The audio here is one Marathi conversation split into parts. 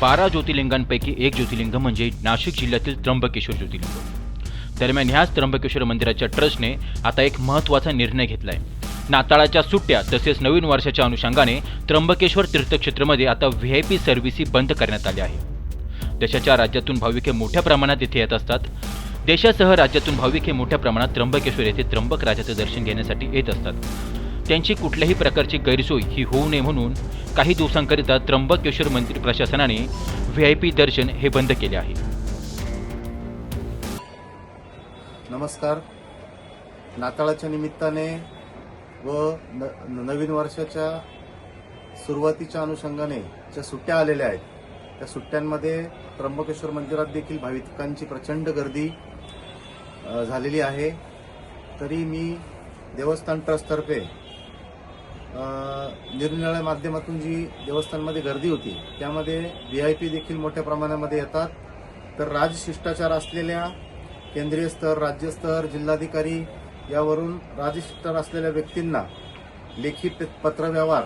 बारा ज्योतिर्लिंगांपैकी एक ज्योतिर्लिंग म्हणजे नाशिक जिल्ह्यातील त्र्यंबकेश्वर ज्योतिर्लिंग. दरम्यान ह्याच त्र्यंबकेश्वर मंदिराच्या ट्रस्टने आता एक महत्त्वाचा निर्णय घेतला आहे नाताळाच्या सुट्ट्या तसेच नवीन वर्षाच्या अनुषंगाने त्र्यंबकेश्वर तीर्थक्षेत्रमध्ये आता व्ही आय पी सर्व्हिसी बंद करण्यात आल्या आहे. देशाच्या राज्यातून भाविक हे मोठ्या प्रमाणात येथे येत असतात. देशासह राज्यातून भाविक हे मोठ्या प्रमाणात त्र्यंबकेश्वर येथे त्र्यंबक राजाचं दर्शन घेण्यासाठी येत असतात. त्यांची कुठल्याही प्रकारची गैरसोय ही होऊ नये म्हणून काही दिवसांकरिता त्र्यंबकेश्वर मंदिर प्रशासनाने व्ही आय पी दर्शन हे बंद केले आहे. नमस्कार. नाताळाच्या निमित्ताने व न नवीन वर्षाच्या सुरुवातीच्या अनुषंगाने ज्या सुट्ट्या आलेल्या आहेत त्या सुट्ट्यांमध्ये त्र्यंबकेश्वर मंदिरात देखील भाविकांची प्रचंड गर्दी झालेली आहे. तरी मी देवस्थान ट्रस्टतर्फे निरनिराळ्या माध्यमातून जी देवस्थानमध्ये गर्दी होती त्यामध्ये व्ही आय पी देखील मोठ्या प्रमाणामध्ये येतात. तर राजशिष्टाचार असलेल्या केंद्रीय स्तर राज्यस्तर जिल्हाधिकारी यावरून राजशिष्टाचार असलेल्या व्यक्तींना लेखी पत्रव्यवहार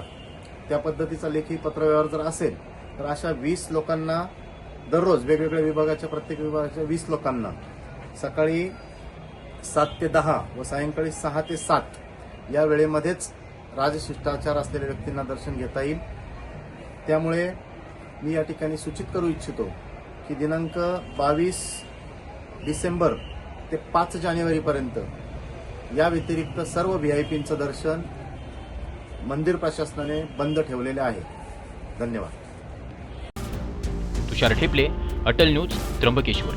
त्या पद्धतीचा लेखी पत्रव्यवहार जर असेल तर अशा वीस लोकांना दररोज वेगवेगळ्या विभागाच्या प्रत्येक विभागाच्या वीस लोकांना सकाळी सात ते दहा व सायंकाळी सहा ते सात या वेळेमध्येच राजशिष्टाचार असलेल्या व्यक्तींना दर्शन घेता येईल. त्यामुळे मी या ठिकाणी सूचित करू इच्छितो की दिनांक बावीस डिसेंबर ते पाच जानेवारीपर्यंत या व्यतिरिक्त सर्व व्ही आय पींचं दर्शन मंदिर प्रशासनाने बंद ठेवलेले आहे. धन्यवाद. तुषार ठेपले अटल न्यूज त्र्यंबकेश्वर.